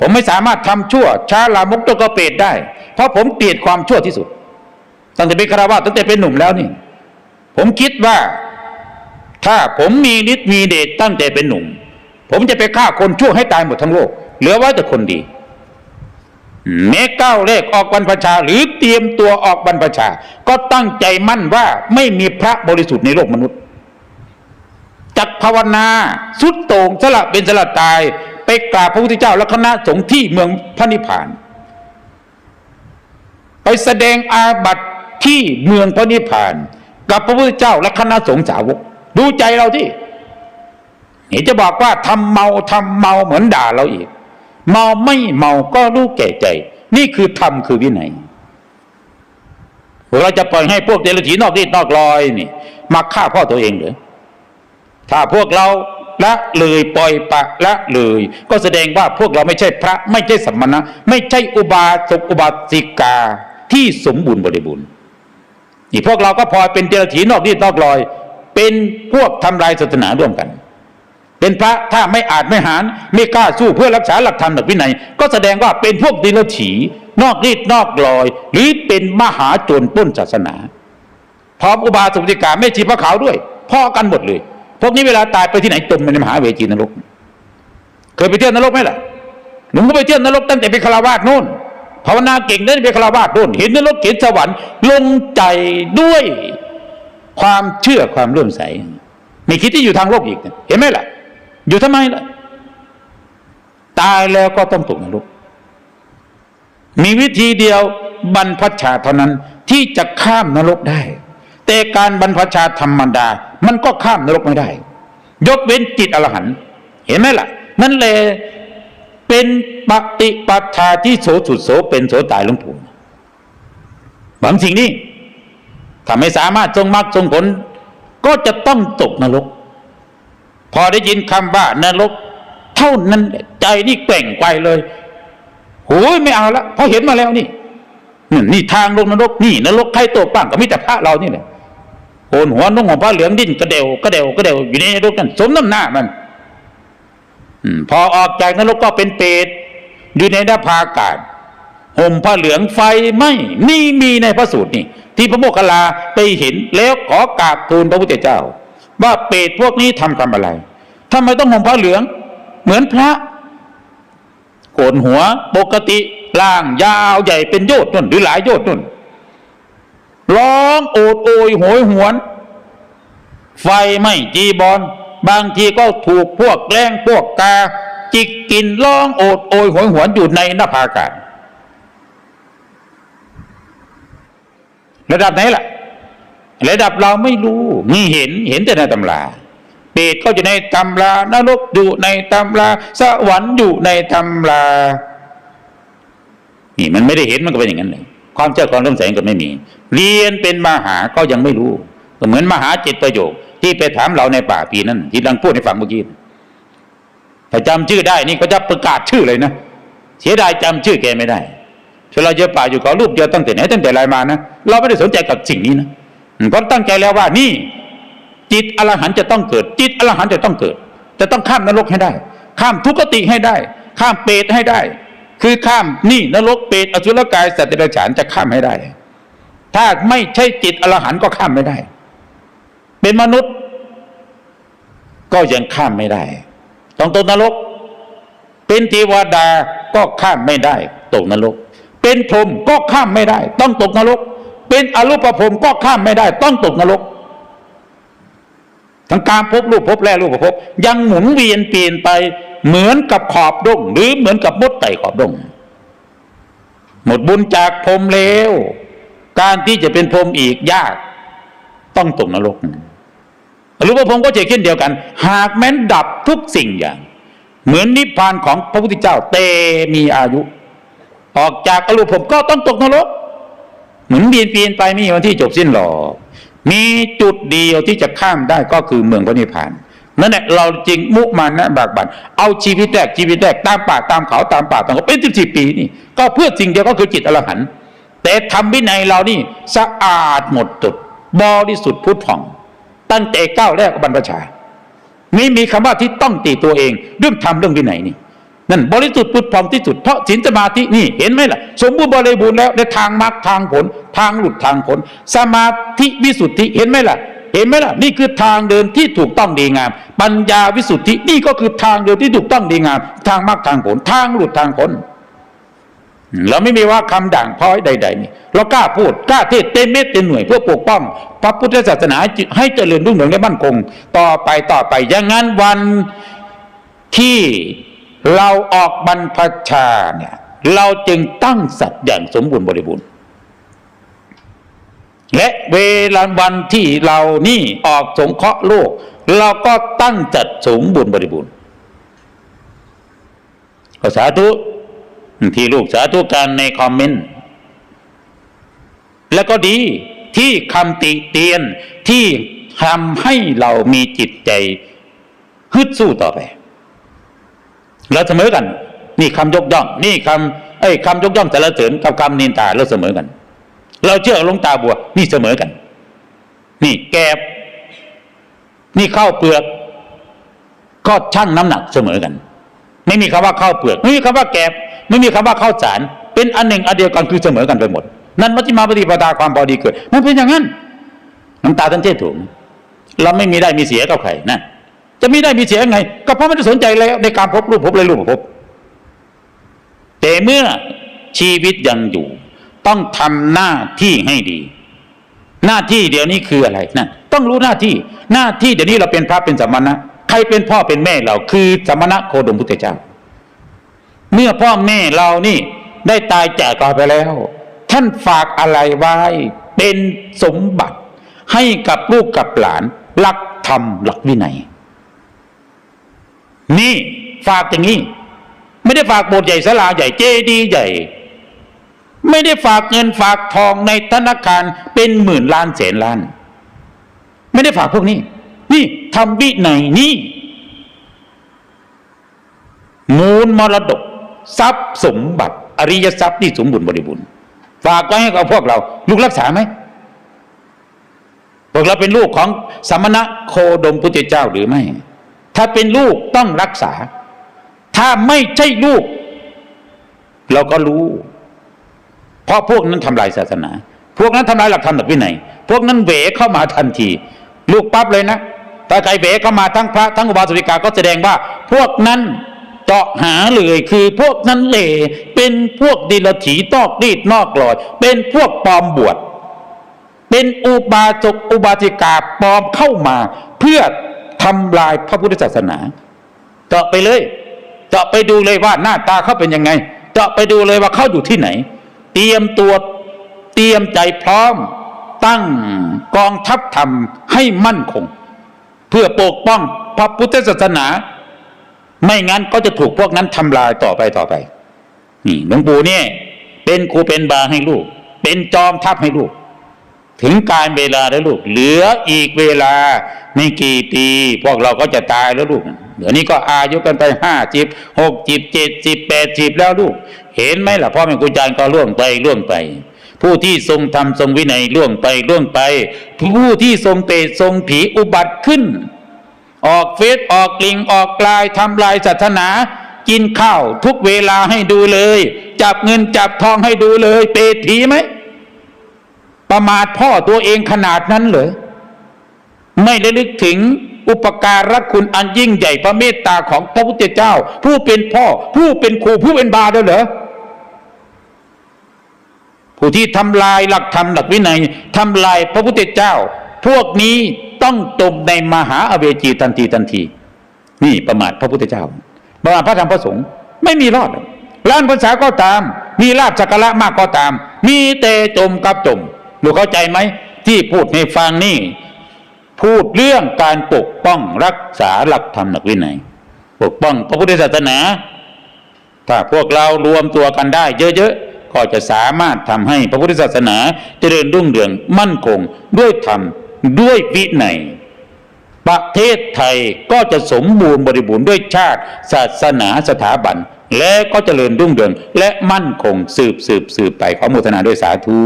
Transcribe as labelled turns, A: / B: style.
A: ผมไม่สามารถทำชั่ว ช้าลามกตกเปรตได้ เพราะผมเกลียดความชั่วที่สุด ตั้งแต่เป็นคารวะตั้งแต่เป็นหนุ่มแล้วนี่ ผมคิดว่า ถ้าผมมีฤทธิ์มีเดชตั้งแต่เป็นหนุ่ม ผมจะไปฆ่าคนชั่วให้ตายหมดทั้งโลก เหลือไว้แต่คนดีแม้ก้าวเลขออกบรรพชา หรือเตรียมตัวออกบรรพชา ก็ตั้งใจมั่นว่าไม่มีพระบริสุทธิ์ในโลกมนุษย์จักภาวนาสุดโต่งสละเป็นสละตาย ไปกราบพระพุทธเจ้าและคณะสงฆ์ที่เมืองพระนิพพาน ไปแสดงอาบัติที่เมืองพระนิพพาน กับพระพุทธเจ้าและคณะสงฆ์สาวก ดูใจเราที่เห็นจะบอกว่าทำเมาทำเมาเหมือนด่าเราอีก เมาไม่เมาก็รู้แก่ใจ นี่คือธรรมคือวินัยเราจะปล่อยให้พวกเดรัจฉีนอกรีดนอกรอยนี่มาฆ่าพ่อตัวเองหรือถ้าพวกเรา ละเลยปล่อยปะละเลย ก็แสดงว่าพวกเราไม่ใช่พระ ไม่ใช่สัมมณะไม่ใช่อุบาสกอุบาสิกาที่สมบูรณ์บริบูรณ์นี่พวกเราก็พลอยเป็นเดรัจฉีนอกรีดนอกรอย เป็นพวกทำลายศาสนาร่วมกัน เป็นพระถ้าไม่อาจไม่หารไม่กล้าสู้เพื่อรักษาหลักธรรมหลักวินัย ก็แสดงว่าเป็นพวกดิลฉีนอกรีดนอกลอย หรือเป็นมหาโจรปล้นศาสนา พร้อมอุบาสกติกาไม่ชีพระขาวด้วยพ่อกันหมดเลย พวกนี้เวลาตายไปที่ไหนจมในมหาเวจีนรก เคยไปเที่ยวนรกไหมล่ะหนุ่มก็ไปเที่ยวนรกตั้งแต่เป็นคารวาสนู่นภาวนาเก่งนั่นเป็นคารวาสนู่นเห็นนรกเห็นสวรรค์ลงใจด้วยความเชื่อความเลื่อมใสไม่คิดที่อยู่ทางโลกอีก เห็นไหมล่ะ อยู่ทำไมล่ะ ตายแล้วก็ต้องตกนรกมีวิธีเดียวบรรพชาเท่านั้นที่จะข้ามนรกได้ แต่การบรรพชาธรรมดา มันก็ข้ามนรกไม่ได้ ยกเว้นจิตอรหันต์เห็นไหมล่ะ นั่นแหละเป็นปฏิปทาที่โสสุดโสเป็นโสตายหลวงปู่บางสิ่งนี้ถ้าไม่สามารถทรงมรรคทรงผล ก็จะต้องตกนรก พอได้ยินคำว่านรก เท่านั้นใจนี่แกว่งไปเลยโอ้ยไม่เอาละเพราะเห็นมาแล้วนี่นี่ทางลงนรกนี่นรกใครตัวปั้งก็มีแต่พระเรานี่แหละ โกนหัวนุ่งห่มผ้าเหลืองดิ้นกระเดวกระเดวกระเดวอยู่ในนรกนั่นสมน้ำหน้ามันพอออกจากนรกก็เป็นเปรตอยู่ในนภาอากาศห่มผ้าเหลืองไฟไหมนี่มีในพระสูตรนี่ ที่พระโมคคัลลาไปเห็นแล้วขอกราบทูลพระพุทธเจ้า ว่าเปรตพวกนี้ทำกรรมอะไรทำไมต้องห่มผ้าเหลือง เหมือนพระโกนหัวปกติล่างยาวใหญ่เป็นโยชน์นุ่นหรือหลายโยชน์นุ่น ร้องโอดโอยโหยหวน ไฟไหม่จีบอลบางทีก็ถูกพวกแกล้งพวกกา จิกกินร้องโอดโอยโหยหวนอยู่ในนภาอากาศระดับไหนล่ะ ระดับเราไม่รู้มีเห็นเห็นแต่ในตำราเปรตก็อยู่ในตำรานรกอยู่ในตำราสวรรค์อยู่ในตำรานี่มันไม่ได้เห็นมันก็เป็นอย่างนั้นเลย ความเชื่อความเริ่อมใสก็ไม่มี เรียนเป็นมหาก็ยังไม่รู้ก็เหมือนมหาจิตประโยค ที่ไปถามเราในป่าปีนั้นที่ดังพูดให้ฟังเมื่อกี้ถ้าจำชื่อได้นี่ก็จะประกาศชื่อเลยนะเสียดายจำชื่อแกไม่ได้ถ้าเราเจอป่าอยู่กับรูปเดียวตั้งแต่ไหนตั้งแต่ไรมานะเราไม่ได้สนใจกับสิ่งนี้นะเพราะตั้งใจแล้วว่านี่ จิตอรหันต์จะต้องเกิด จิตอรหันต์จะต้องเกิด จะต้องข้ามนรกให้ได้ ข้ามทุกขติให้ได้ ข้ามเปรตให้ได้ คือข้ามนี่นรกเปรตอสุรกายสัตว์เดรัจฉานจะข้ามให้ได้ ถ้าไม่ใช่จิตอรหันต์ก็ข้ามไม่ได้ เป็นมนุษย์ ก็ยังข้ามไม่ได้ ต้องตกนรก เป็นเทวดาก็ข้ามไม่ได้ ตกนรก เป็นพรหมก็ข้ามไม่ได้ ต้องตกนรก เป็นอรูปภพก็ข้ามไม่ได้ ต้องตกนรกทั้งการพบรูปพบแร่รูปภพยังหมุนเวียนเปลี่ยนไป เหมือนกับขอบดงหรือเหมือนกับมดไต่ขอบดงหมดบุญจากพรมแล้ว การที่จะเป็นพรมอีกยาก ต้องตกนรกอรูปภพรมก็จะเช่นเดียวกัน หากแม้นดับทุกสิ่งอย่าง เหมือนนิพพานของพระพุทธเจ้าเตมีอายุ ออกจากอรูปภพก็ต้องตกนรก เหมือนเบียนเปลี่ยนไปไม่มีวันที่จบสิ้นหรอกมีจุดเดียวที่จะข้ามได้ก็คือเมืองพระนิพพาน นั่นแหละเราจริงมุมานะบากบันเอาชีวิตแรกชีวิตแรกตามป่าตามเขาตามป่าตามเขาเป็นสิบสิบปีนี่ ก็เพื่อสิ่งเดียวก็คือจิตอรหันต์แต่ทำวินัยเรานี่สะอาดหมดจดบริสุทธิ์พุทธผ่อง ตั้งแต่ก้าวแรกบรรพชาไม่มีคำว่าที่ต้องตีตัวเองเรื่องทำเรื่องวินัยนี่นั่นบริสุทธิ์พุทธพองที่สุดเพราะศีลสมาธินี่เห็นไหมล่ะ สมบูรณ์บริบูรณ์แล้วในทางมรรคทางผล ทางหลุดทางผล สมาธิวิสุทธิเห็นไหมล่ะ เห็นไหมล่ะนี่คือทางเดินที่ถูกต้องดีงาม ปัญญาวิสุทธินี่ก็คือทางเดินที่ถูกต้องดีงาม ทางมรรคทางผลทางหลุดทางผลเราไม่มีว่าคำด่างพร้อยใด ๆ นี่ เรากล้าพูดกล้าเทศเต็มเม็ดเต็มหน่วยเพื่อปกป้อง พระพุทธศาสนาให้เจริญรุ่งเรืองและมั่นคง ต่อไปต่อไปอย่างนั้นวันที่เราออกบรรพชาเนี่ย เราจึงตั้งสัตว์อย่างสมบูรณ์บริบูรณ์ เวลาวันที่เรานี่ออกสงเคราะห์โลก เราก็ตั้งจัดสมบูรณ์บริบูรณ์ขอสาธุที่ลูกสาธุการในคอมเมนต์แล้วก็ดีที่คำติเตียนที่ทำให้เรามีจิตใจฮึดสู้ต่อไปเราเสมอกัน นี่คำยกย่อง นี่คำไอ้ยคำยกย่องแต่ละเสริญกับคำนินตาเราเสมอกัน เราเชื่อหลวงตาบัว นี่เสมอกัน นี่แกบนี่ข้าวเปลือก ก็ชั่งน้ำหนักเสมอกัน ไม่มีคำว่าข้าวเปลือก ไม่มีคำว่าแกบไม่มีคำว่าข้าวสาร เป็นอันหนึ่งอันเดียวกันคือเสมอกันไปหมด นั่นมัชฌิมาปฏิปทาความพอดีเกิด มันเป็นอย่างนั้นน้ำตาท่านเจ๊ถูกเราไม่มีได้มีเสียกับใครนั่นจะมีได้มีเสียไง ก็เพราะไม่ได้สนใจแล้วในการพบรูปพบเลยรูปพบแต่เมื่อชีวิตยังอยู่ ต้องทำหน้าที่ให้ดี หน้าที่เดี๋ยวนี้คืออะไรนั่นต้องรู้หน้าที่ หน้าที่เดี๋ยวนี้เราเป็นพระเป็นสมณะ ใครเป็นพ่อเป็นแม่เราคือสมณะโคดมพุทธเจ้า เมื่อพ่อแม่เรานี่ได้ตายจากเราไปแล้ว ท่านฝากอะไรไว้ เป็นสมบัติ ให้กับลูกกับหลาน หลักธรรมหลักวินัย นี่ฝากอย่างนี้ ไม่ได้ฝากโบสถ์ใหญ่ศาลาใหญ่เจดีย์ใหญ่ ไม่ได้ฝากเงินฝากทองในธนาคารเป็นหมื่นล้านแสนล้าน ไม่ได้ฝากพวกนี้ นี่ทำวินัยนี่มูลมรดก ทรัพย์สมบัติ อริยทรัพย์ที่สมบูรณ์บริบูรณ์ฝากไว้ให้กับพวกเรา ลูกรักษาไหมพวกเราเป็นลูกของสมณะโคดมพุทธเจ้าหรือไม่ ถ้าเป็นลูกต้องรักษา ถ้าไม่ใช่ลูก เราก็รู้ เพราะพวกนั้นทำลายศาสนา พวกนั้นทำลายหลักธรรมหลักวินัยพวกนั้นเวเข้ามาทันที ลูกปั๊บเลยนะถ้าใครเวเข้ามาทั้งพระทั้งอุบาสิกาก็แสดงว่า พวกนั้นเจาะหาเลยคือพวกนั้นเหล่เป็นพวกดิลถีตอกดีดนอกลอย เป็นพวกปลอมบวชเป็นอุบาสกอุบาสิกาปลอมเข้ามา เพื่อทำลายพระพุทธศาสนาเจาะไปเลยเจาะไปดูเลยว่าหน้าตาเขาเป็นยังไงเจาะไปดูเลยว่าเขาอยู่ที่ไหน เตรียมตัวเตรียมใจพร้อม ตั้งกองทัพธรรมให้มั่นคง เพื่อปกป้องพระพุทธศาสนา ไม่งั้นก็จะถูกพวกนั้นทำลายต่อไปต่อไป นี่หลวงปู่เนี่ยเป็นครูเป็นบาให้ลูก เป็นจอมทัพให้ลูก ถึงการเวลาแล้วลูก เหลืออีกเวลาไม่กี่ปี พวกเราก็จะตายแล้วลูก เดี๋ยวนี้ก็อายุกันไปห้าจิบหกจิบเจ็ดจิบแปดจิบแล้วลูก เห็นไหมล่ะพ่อแม่ครูอาจารย์ก็ล่วงไปล่วงไป ผู้ที่ทรงธรรมทรงวินัยล่วงไปล่วงไป ผู้ที่ทรงเปรตทรงผีอุบัติขึ้น ออกเฟซออกกลิงออกกลายทำลายศาสนากินข้าวทุกเวลาให้ดูเลย จับเงินจับทองให้ดูเลย เปรตีไหม ประมาทพ่อตัวเองขนาดนั้นเหรอไม่ได้ลึกถึง อุปการะคุณอันยิ่งใหญ่พระเมตตาของพระพุทธเจ้า ผู้เป็นพ่อ ผู้เป็นครูผู้เป็นบาด้วยเหรอผู้ที่ทำลายหลักธรรมหลักวินัยทำลายพระพุทธเจ้า พวกนี้ต้องตมในมหาอเวจีทันทีทันที นี่ประมาทพระพุทธเจ้า ประมาทพระธรรมพระสงฆ์ไม่มีรอดล้านภาษาก็ตาม มีลาบสักการะมากก็ตาม มีแต่จมกับจมหนูเข้าใจไหมที่พูดให้ฟังนี่ พูดเรื่องการปกป้องรักษาหลักธรรมหลักวินัย ปกป้องพระพุทธศาสนา ถ้าพวกเรารวมตัวกันได้เยอะๆ ก็จะสามารถทำให้พระพุทธศาสนาเจริญรุ่งเรืองมั่นคงด้วยธรรมด้วยวินัยประเทศไทยก็จะสมบูรณ์บริบูรณ์ด้วยชาติ ศาสนาสถาบัน และก็เจริญรุ่งเรือง และมั่นคงสืบสืบสืบไปขอโมทนาด้วยสาธุ